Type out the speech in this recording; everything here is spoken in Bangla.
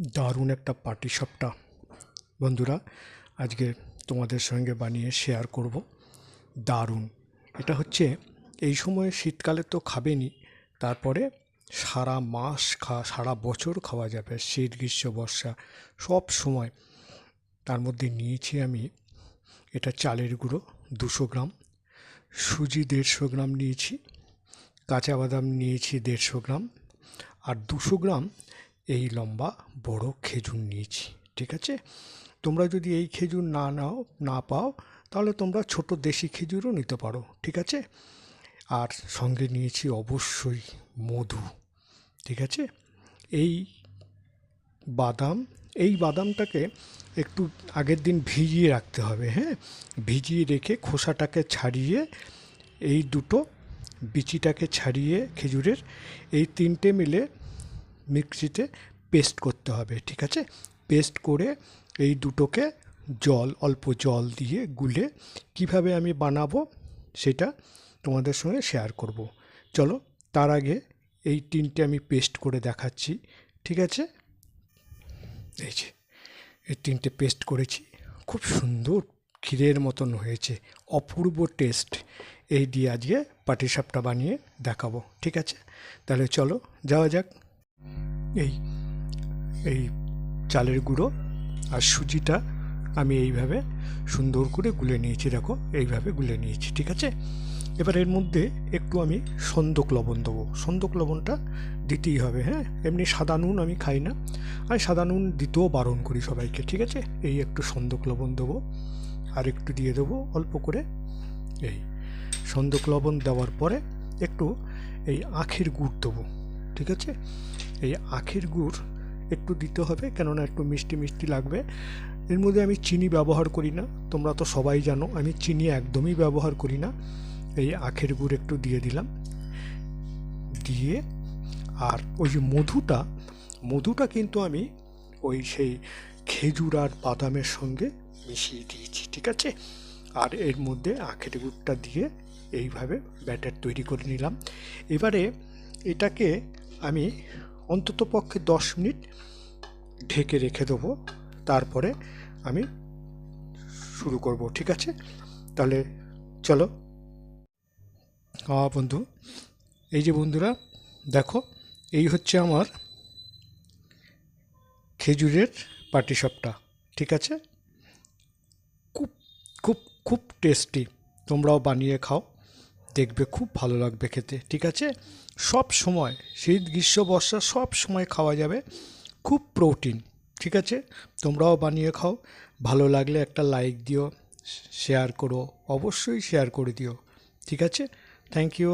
দারুণ একটা পাটি সাপটা বন্ধুরা, আজকে তোমাদের সঙ্গে বানিয়ে শেয়ার করব। দারুণ। এটা হচ্ছে, এই সময় শীতকালে তো খাবেনি তারপরে সারা মাস খা, সারা বছর খাওয়া যাবে, শীত, গ্রীষ্ম, বর্ষা, সব সময়। তার মধ্যে নিয়েছি আমি, এটা চালের গুঁড়ো, দুশো গ্রাম। সুজি দেড়শো গ্রাম নিয়েছি, কাঁচা বাদাম নিয়েছি দেড়শো গ্রাম। আর দুশো গ্রাম এই লম্বা বড় খেজুর নিয়েছি, ঠিক আছে? তোমরা যদি এই খেজুর না নাও, না পাও, তাহলে তোমরা ছোট দেশি খেজুরও নিতে পারো, ঠিক আছে? আর সঙ্গে নিয়েছি অবশ্যই মধু, ঠিক আছে? এই বাদাম, এই বাদামটাকে একটু আগের দিন ভিজিয়ে রাখতে হবে হ্যাঁ? ভিজিয়ে রেখে খোসাটাকে ছাড়িয়ে এই দুটো বিচিটাকে ছাড়িয়ে খেজুরের এই তিনটে মিলে মিক্সিতে পেস্ট করতে হবে, ঠিক আছে? পেস্ট করে এই দুটোকে জল, অল্প জল দিয়ে গুলে কীভাবে আমি বানাবো সেটা তোমাদের সঙ্গে শেয়ার করব। চলো, তার আগে এই তিনটে আমি পেস্ট করে দেখাচ্ছি, ঠিক আছে? এই যে, এই তিনটে পেস্ট করেছি, খুব সুন্দর ক্ষীরের মতন হয়েছে, অপূর্ব টেস্ট। এই দিয়ে আজকে পাটিসাপটা বানিয়ে দেখাবো, ঠিক আছে? তাহলে চলো, যাওয়া যাক। এই এই চালের গুঁড়ো আর সুজিটা আমি এইভাবে সুন্দর করে গুলে নিয়েছি, দেখো, এইভাবে গুলে নিয়েছি, ঠিক আছে? এবার এর মধ্যে একটু আমি সন্দক লবণ দেবো। সন্দক লবণটা দিতেই হবে হ্যাঁ? এমনি সাদা নুন আমি খাই না। আমি সাদা নুন দিতেও বারণ করি সবাইকে, ঠিক আছে? এই একটু সন্দক লবণ দেবো আর একটু দিয়ে দেবো অল্প করে। এই সন্দক লবণ দেওয়ার পরে একটু এই আখের গুড় দেবো, ঠিক আছে? এই আখের গুড় একটু দিতে হবে, কেননা একটু মিষ্টি মিষ্টি লাগবে। এর মধ্যে আমি চিনি ব্যবহার করি না, তোমরা তো সবাই জানো, আমি চিনি একদমই ব্যবহার করি না। এই আখের গুড় একটু দিয়ে দিলাম। দিয়ে, আর ওই যে মধুটা মধুটা কিন্তু আমি ওই সেই খেজুর আর বাদামের সঙ্গে মিশিয়ে দিয়েছি, ঠিক আছে? আর এর মধ্যে আখের গুড়টা দিয়ে এইভাবে ব্যাটার তৈরি করে নিলাম। এবারে এটাকে আমি অন্তত পক্ষে দশ মিনিট ঢেকে রেখে দেবো। তারপরে আমি শুরু করব, ঠিক আছে? তাহলে চলো। বন্ধু, এই যে বন্ধুরা, দেখো, এই হচ্ছে আমার খেজুরের পাটিসাপটা, ঠিক আছে? খুব খুব খুব টেস্টি, তোমরাও বানিয়ে খাও। দেখবে, খুব ভালো লাগবে খেতে, ঠিক আছে? সব সময়, শীত, গ্রীষ্ম, বর্ষা, সব সময় খাওয়া যাবে খুব প্রোটিন ঠিক আছে? তোমরাও বানিয়ে খাও, ভালো লাগলে একটা লাইক দিও শেয়ার করো, অবশ্যই শেয়ার করে দিও, ঠিক আছে? Thank you